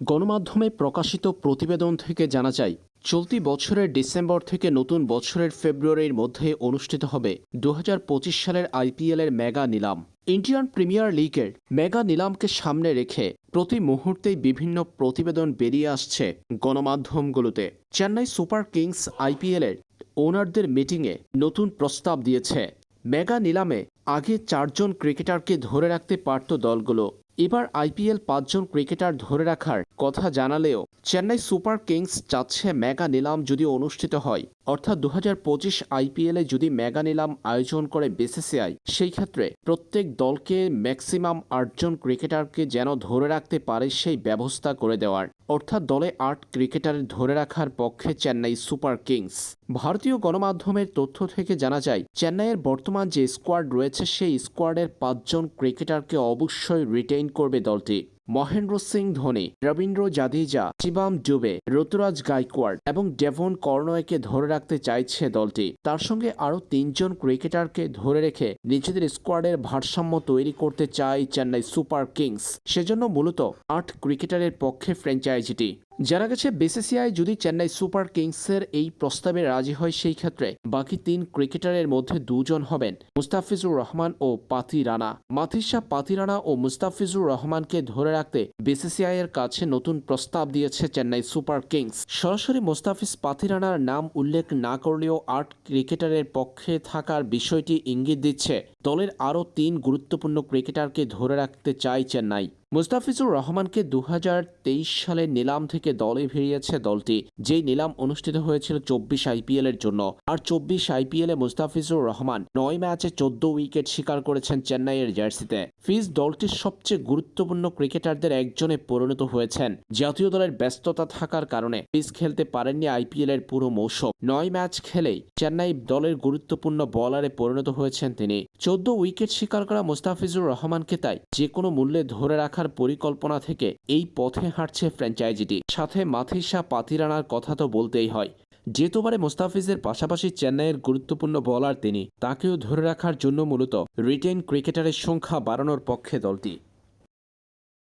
গণমাধ্যমে প্রকাশিত প্রতিবেদন থেকে জানা যায়, চলতি বছরের ডিসেম্বর থেকে নতুন বছরের ফেব্রুয়ারির মধ্যে অনুষ্ঠিত হবে দু হাজার পঁচিশ সালের আইপিএলের মেগা নিলাম। ইন্ডিয়ান প্রিমিয়ার লিগের মেগা নিলামকে সামনে রেখে প্রতি মুহূর্তেই বিভিন্ন প্রতিবেদন বেরিয়ে আসছে গণমাধ্যমগুলোতে। চেন্নাই সুপার কিংস আইপিএলের ওনারদের মিটিংয়ে নতুন প্রস্তাব দিয়েছে। মেগা নিলামে আগে চারজন ক্রিকেটারকে ধরে রাখতে পারত দলগুলো। এবার আইপিএল পাঁচজন ক্রিকেটার ধরে রাখার কথা জানালেও চেন্নাই সুপার কিংস চাচ্ছে মেগা নিলাম যদি অনুষ্ঠিত হয়। অর্থাৎ দু হাজার পঁচিশ আইপিএলে যদি মেগা নিলাম আয়োজন করে বিসিসিআই, সেই ক্ষেত্রে প্রত্যেক দলকে ম্যাক্সিমাম আটজন ক্রিকেটারকে যেন ধরে রাখতে পারে সেই ব্যবস্থা করে দেওয়ার। অর্থাৎ দলে আট ক্রিকেটার ধরে রাখার পক্ষে চেন্নাই সুপার কিংস। ভারতীয় গণমাধ্যমের তথ্য থেকে জানা যায়, চেন্নাইয়ের বর্তমান যে স্কোয়াড রয়েছে, সেই স্কোয়াডের পাঁচজন ক্রিকেটারকে অবশ্যই রিটেইন করবে দলটি। মহেন্দ্র সিং ধোনি, রবীন্দ্র জাদেজা, শিবাম ডুবে ঋতুরাজ গাইকোয়াড় এবং ডেভন কর্নয়কে ধরে রাখতে চাইছে দলটি। তার সঙ্গে আরও তিনজন ক্রিকেটারকে ধরে রেখে নিজেদের স্কোয়াডের ভারসাম্য তৈরি করতে চায় চেন্নাই সুপার কিংস। সেজন্য মূলত আট ক্রিকেটারের পক্ষে ফ্র্যাঞ্চাইজিটি। জানা গেছে, বিসিসিআই যদি চেন্নাই সুপার কিংসের এই প্রস্তাবে রাজি হয়, সেই ক্ষেত্রে বাকি তিন ক্রিকেটারের মধ্যে দুজন হবেন মুস্তাফিজুর রহমান ও পাতি রানা। মাথিসা পাতি রানা ও মুস্তাফিজুর রহমানকে ধরে রাখতে বিসিসিআই এর কাছে নতুন প্রস্তাব দিয়েছে চেন্নাই সুপার কিংস। সরাসরি মুস্তাফিজ, পাতি রানার নাম উল্লেখ না করলেও আট ক্রিকেটারের পক্ষে থাকার বিষয়টি ইঙ্গিত দিচ্ছে। দলের আরও তিন গুরুত্বপূর্ণ ক্রিকেটারকে ধরে রাখতে চায় চেন্নাই। মুস্তাফিজুর রহমানকে দু হাজার তেইশ সালে নিলাম থেকে দলে ভিড়িয়েছে দলটি, যেই নিলাম অনুষ্ঠিত হয়েছিল চব্বিশ আইপিএল এর জন্য। আর চব্বিশ আইপিএলে মুস্তাফিজুর রহমান নয় ম্যাচে চোদ্দ উইকেট শিকার করেছেন চেন্নাইয়ের জার্সিতে। ফিজ দলটির সবচেয়ে গুরুত্বপূর্ণ ক্রিকেটারদের একজনে পরিণত হয়েছেন। জাতীয় দলের ব্যস্ততা থাকার কারণে ফিজ খেলতে পারেননি আইপিএল এর পুরো মৌসুম। নয় ম্যাচ খেলেই চেন্নাই দলের গুরুত্বপূর্ণ বলারে পরিণত হয়েছেন তিনি। চোদ্দ উইকেট শিকার করা মুস্তাফিজুর রহমানকে তাই যে কোনো মূল্যে ধরে রাখার পরিকল্পনা থেকে এই পথে হাঁটছে ফ্র্যাঞ্চাইজিটি। সাথে মাথিসা পাতিরানার কথা তো বলতেই হয়। যেতবারে মোস্তাফিজের পাশাপাশি চেন্নাইয়ের গুরুত্বপূর্ণ বলার তিনি, তাকেও ধরে রাখার জন্য মূলত রিটেন ক্রিকেটারের সংখ্যা বাড়ানোর পক্ষে দলটি।